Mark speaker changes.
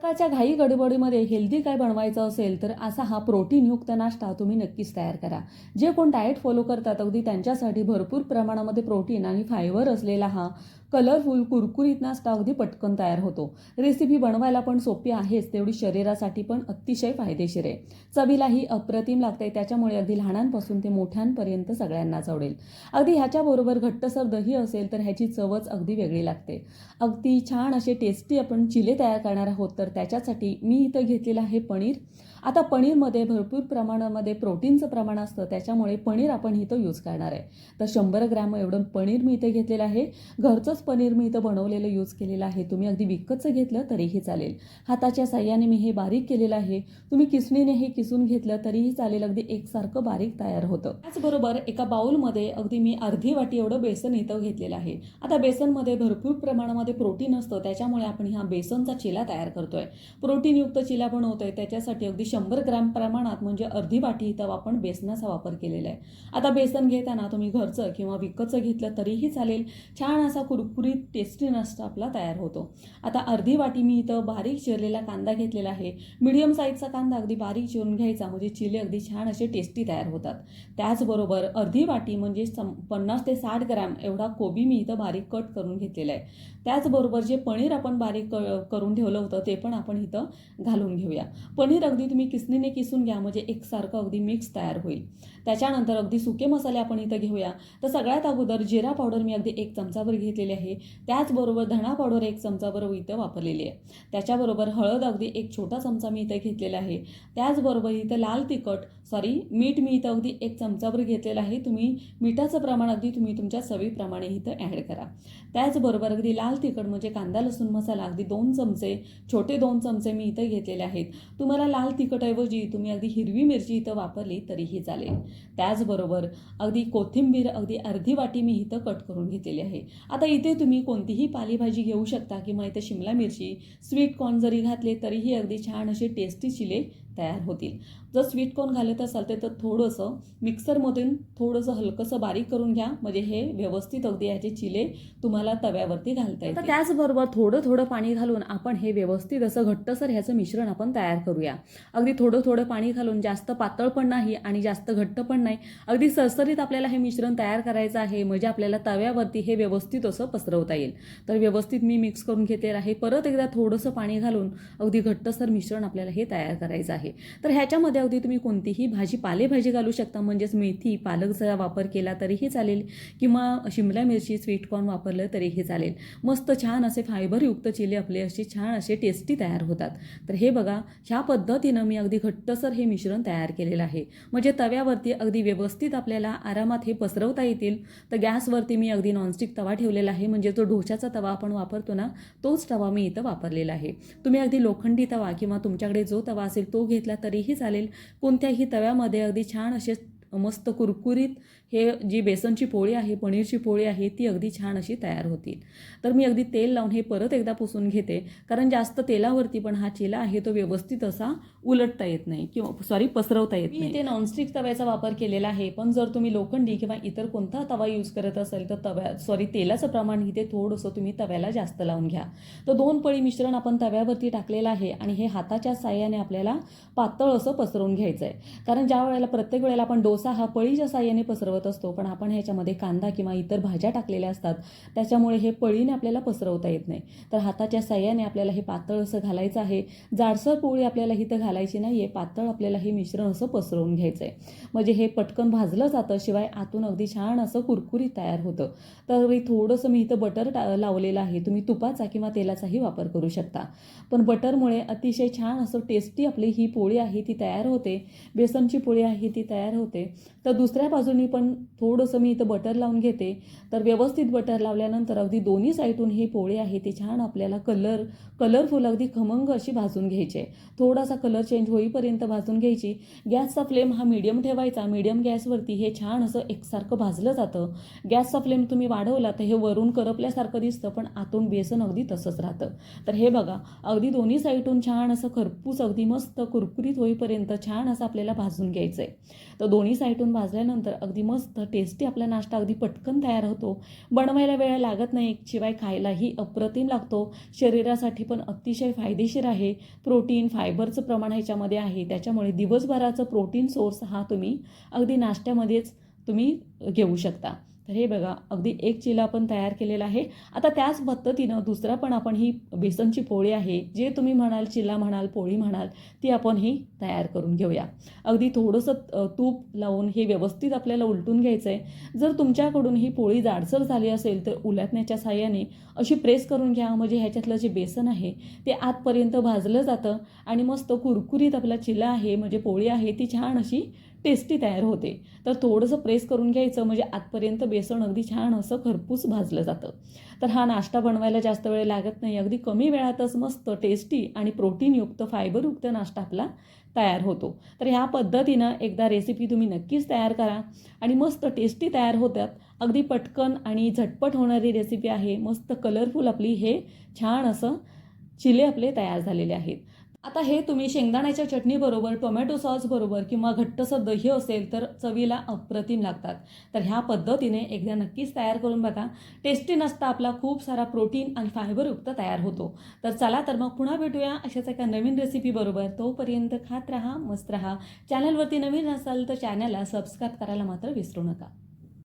Speaker 1: सकाळच्या घाई गडबडीमध्ये हेल्दी काय बनवायचं असेल तर असा हा प्रोटीनयुक्त नाश्ता तुम्ही नक्कीच तयार करा. जे कोण डाएट फॉलो करतात अगदी त्यांच्यासाठी भरपूर प्रमाणामध्ये प्रोटीन आणि फायबर असलेला हा कलरफुल कुरकुरीत नाश्ता अगदी पटकन तयार होतो. रेसिपी बनवायला पण सोपी आहेच तेवढी शरीरासाठी पण अतिशय फायदेशीर आहे. चवीलाही अप्रतिम लागते त्याच्यामुळे अगदी लहानांपासून ते मोठ्यांपर्यंत सगळ्यांनाच आवडेल. अगदी ह्याच्याबरोबर घट्टसर दही असेल तर ह्याची चवच अगदी वेगळी लागते. अगदी छान असे टेस्टी आपण चिले तयार करणार आहोत तर त्याच्यासाठी मी इथं घेतलेलं आहे पनीर. आता पनीरमध्ये भरपूर प्रमाणामध्ये प्रोटीनचं प्रमाण असतं त्याच्यामुळे पनीर आपण इथं यूज करणार आहे. तर शंभर ग्रॅम एवढं पनीर मी इथं घेतलेलं आहे. घरचंच पनीर मी इथं बनवलेलं यूज केलेलं आहे. तुम्ही अगदी विकतचं घेतलं तरीही चालेल. हाताच्या साह्याने मी हे बारीक केलेलं आहे. तुम्ही किसणीने हे किसून घेतलं तरीही चालेल. अगदी एकसारखं बारीक तयार होतं. त्याचबरोबर एका बाऊलमध्ये अगदी मी अर्धी वाटी एवढं बेसन इथं घेतलेलं आहे. आता बेसनमध्ये भरपूर प्रमाणामध्ये प्रोटीन असतं. त्याच्यामुळे आपण हा बेसनचा चिला तयार करतोय. प्रोटीनयुक्त चिला बनवतोय. त्याच्यासाठी अगदी शंभर ग्रॅम प्रमाणात म्हणजे अर्धी वाटी इथं आपण बेसनाचा वापर केलेला आहे. आता बेसन घेताना तुम्ही घरचं किंवा विकतचं घेतलं तरीही चालेल. छान असा कुरकुरीत टेस्टी नाश्ता आपला तयार होतो. आता अर्धी वाटी मी इथं बारीक चिरलेला कांदा घेतलेला आहे. मिडियम साईजचा कांदा अगदी बारीक चिरून घ्यायचा म्हणजे चिले अगदी छान असे टेस्टी तयार होतात. त्याचबरोबर अर्धी वाटी म्हणजे सम पन्नास ते साठ ग्रॅम एवढा कोबी मी इथं बारीक कट करून घेतलेला आहे. त्याचबरोबर जे पनीर आपण बारीक क- करून ठेवलं होतं ते पण आपण इथं घालून घेऊया. पनीर अगदी तुम्ही किसणीने किसून घ्या म्हणजे एकसारखं अगदी मिक्स तयार होईल. त्याच्यानंतर अगदी सुके मसाले आपण इथं घेऊया. तर सगळ्यात अगोदर जिरा पावडर मी अगदी एक चमचाभर घेतलेली आहे. त्याचबरोबर धणा पावडर एक चमचाभर इथं वापरलेली आहे. त्याच्याबरोबर हळद अगदी एक छोटा चमचा मी इथं घेतलेला आहे. त्याचबरोबर इथं लाल तिखट सॉरी मीठ मी इथं अगदी एक चमचाभर घेतलेलं आहे. तुम्ही मिठाचं प्रमाण अगदी तुम्ही तुमच्या चवीप्रमाणे इथं ॲड करा. त्याचबरोबर अगदी लाल तिखट म्हणजे कांदा लसूण मसाला अगदी दोन चमचे छोटे दोन चमचे मी इथं घेतलेले आहेत. तुम्हाला लाल तिखटऐवजी तुम्ही अगदी हिरवी मिरची इथं वापरली तरीही चालेल. त्याचबरोबर अगदी कोथिंबीर अगदी अर्धी वाटी मी इथं कट करून घेतलेली आहे. आता इथे तुम्ही कोणतीही पालेभाजी घेऊ शकता किंवा इथे शिमला मिरची स्वीट कॉर्न जरी घातले तरीही अगदी छान असे टेस्टी चिले तयार होतील. जर स्वीट कॉर्न घालत असाल तर थोडंसं मिक्सरमधून थोडंसं हलकंसं बारीक करून घ्या. म्हणजे हे व्यवस्थित अगदी याचे चिले तुम्हाला तव्यावरती घालता येतात त्याचबरोबर थोडं थोडं पाणी घालून आपण हे व्यवस्थित असं घट्टसर ह्याचं मिश्रण आपण तयार करूया. अगदी थोडं थोडं पाणी घालून जास्त पातळ पण नाही आणि जास्त घट्ट पण नाही. अगदी सरसरीत आपल्याला हे मिश्रण तयार करायचं आहे. म्हणजे आपल्याला तव्यावरती हे व्यवस्थित असं पसरवता येईल. तर व्यवस्थित मी मिक्स करून घेतलेलं आहे. परत एकदा थोडंसं पाणी घालून अगदी घट्टसर मिश्रण आपल्याला हे तयार करायचं आहे. तर ह्याच्यामध्ये अगदी तुम्ही कोणतीही भाजी पालेभाजी घालू शकता. म्हणजेच मेथी पालकचा वापर केला तरीही चालेल. किंवा शिमला मिरची स्वीट कॉर्न वापरलं तरीही चालेल. मस्त छान असे फायबरयुक्त चिले आपले असे छान असे टेस्टी तयार होतात. तर हे बघा ह्या पद्धतीनं मी अगदी घट्टसर हे मिश्रण तयार केलेलं आहे. म्हणजे तव्यावरती अगदी व्यवस्थित आपल्याला आरामात हे पसरवता येतील. तर गॅसवरती मी अगदी नॉनस्टिक तवा ठेवलेला आहे. म्हणजे जो ढोशाचा तवा आपण वापरतो ना तोच तवा मी इथं वापरलेला आहे. तुम्ही अगदी लोखंडी तवा किंवा तुमच्याकडे जो तवा असेल तो घेतला तरीही चालेल. कोणत्याही तव्यामध्ये अगदी छान असे मस्त कुरकुरीत हे जी बेसनची पोळी आहे पनीरची पोळी आहे ती अगदी छान अशी तयार होतील. तर मी अगदी तेल लावून हे परत एकदा पुसून घेते. कारण जास्त तेलावरती पण हा चिला आहे तो व्यवस्थित असा उलटता येत नाही किंवा सॉरी पसरवता येत नाही. इथे नॉनस्टिक तव्याचा वापर केलेला आहे. पण जर तुम्ही लोखंडी किंवा इतर कोणता तवा यूज करत असाल तर तव्या सॉरी तेलाचं प्रमाण इथे थोडंसं तुम्ही तव्याला जास्त लावून घ्या. तर दोन पळी मिश्रण आपण तव्यावरती टाकलेलं आहे आणि हे हाताच्या साह्याने आपल्याला पातळ असं पसरवून घ्यायचं आहे कारण ज्या वेळेला प्रत्येक वेळेला आपण डोसा हा पळीच्या साह्याने पसरवत असतो पण आपण ह्याच्यामध्ये कांदा किंवा इतर भाज्या टाकलेल्या असतात त्याच्यामुळे हे पळीने आपल्याला पसरवता येत नाही. तर हाताच्या साह्याने आपल्याला हे पातळ असं घालायचं आहे. जाडसर पोळी आपल्याला इथं घालायची नाही आहे पातळ आपल्याला हे मिश्रण असं पसरवून घ्यायचं आहे म्हणजे हे पटकन भाजलं जातं शिवाय आतून अगदी छान असं कुरकुरीत तयार होतं. तर थोडंसं मी इथं बटर टा लावलेलं आहे. तुम्ही तुपाचा किंवा तेलाचाही वापर करू शकता. पण बटरमुळे अतिशय छान असं टेस्टी आपली ही पोळी आहे ती तयार होते. बेसनची पोळी आहे ती तयार होते. तर दुसऱ्या बाजूनी पण थोडंसं मी इथं बटर लावून घेते. तर व्यवस्थित बटर लावल्यानंतर अगदी दोन्ही साईडून ही पोळी आहे ती छान आपल्याला कलर कलरफुल अगदी खमंग अशी भाजून घ्यायची. आहे थोडासा कलर चेंज होईपर्यंत भाजून घ्यायची. गॅसचा फ्लेम हा मीडियम ठेवायचा. मीडियम गॅसवरती हे छान असं एकसारखं भाजलं जातं. गॅसचा फ्लेम तुम्ही वाढवला तर हे वरून करपल्यासारखं दिसतं पण आतून बेसन अगदी तसंच राहतं. तर हे बघा अगदी दोन्ही साईडून छान असं खरपूस अगदी मस्त कुरकुरीत होईपर्यंत छान असं आपल्याला भाजून घ्यायचं आहे तर दोन्ही साईटून भाजल्यानंतर अगदी मस्त टेस्टी आपला नाश्ता अगदी पटकन तयार होतो. बनवायला वेळ लागत नाही शिवाय खायलाही अप्रतिम लागतो. शरीरासाठी पण अतिशय फायदेशीर आहे. प्रोटीन फायबरचं प्रमाण ह्याच्यामध्ये आहे. त्याच्यामुळे दिवसभराचं प्रोटीन सोर्स हा तुम्ही अगदी नाश्त्यामध्येच तुम्ही घेऊ शकता. तर हे बघा अगदी एक चिला आपण तयार केलेला आहे. आता त्याच पद्धतीनं दुसरा पण आपण ही बेसनची पोळी आहे जे तुम्ही म्हणाल चिला म्हणाल पोळी म्हणाल ती आपण ही तयार करून घेऊया. अगदी थोडंसं तूप लावून हे व्यवस्थित आपल्याला उलटून घ्यायचं आहे जर तुमच्याकडून ही पोळी जाडसर झाली असेल तर उलटण्याच्या साह्याने अशी प्रेस करून घ्या. म्हणजे ह्याच्यातलं जे बेसन आहे ते आतपर्यंत भाजलं जातं आणि मस्त कुरकुरीत आपला चिला आहे म्हणजे पोळी आहे ती छान अशी टेस्टी तयार होते. तर थोडंसं प्रेस करून घ्यायचं म्हणजे आतपर्यंत बेसन अगदी छान असं खरपूस भाजलं जातं. तर हा नाश्ता बनवायला जास्त वेळ लागत नाही अगदी कमी वेळातच मस्त टेस्टी आणि प्रोटीनयुक्त फायबरयुक्त नाश्ता आपला तयार होतो. तर ह्या पद्धतीनं एकदा रेसिपी तुम्ही नक्कीच तयार करा आणि मस्त टेस्टी तयार होतात. अगदी पटकन आणि झटपट होणारी रेसिपी आहे. मस्त कलरफुल आपली हे छान असं चिले आपले तयार झालेले आहेत. आता हे तुम्ही शेंगदाण्याच्या चटणीबरोबर टोमॅटो सॉसबरोबर किंवा घट्टसं दही असेल तर चवीला अप्रतिम लागतात. तर ह्या पद्धतीने एकदा नक्कीच तयार करून बघा. टेस्टी नसता आपला खूप सारा प्रोटीन आणि फायबरयुक्त तयार होतो. तर चला तर मग पुन्हा भेटूया अशाच एका नवीन रेसिपीबरोबर तोपर्यंत खात राहा मस्त राहा. चॅनलवरती नवीन असाल तर चॅनलला सबस्क्राईब करायला मात्र विसरू नका.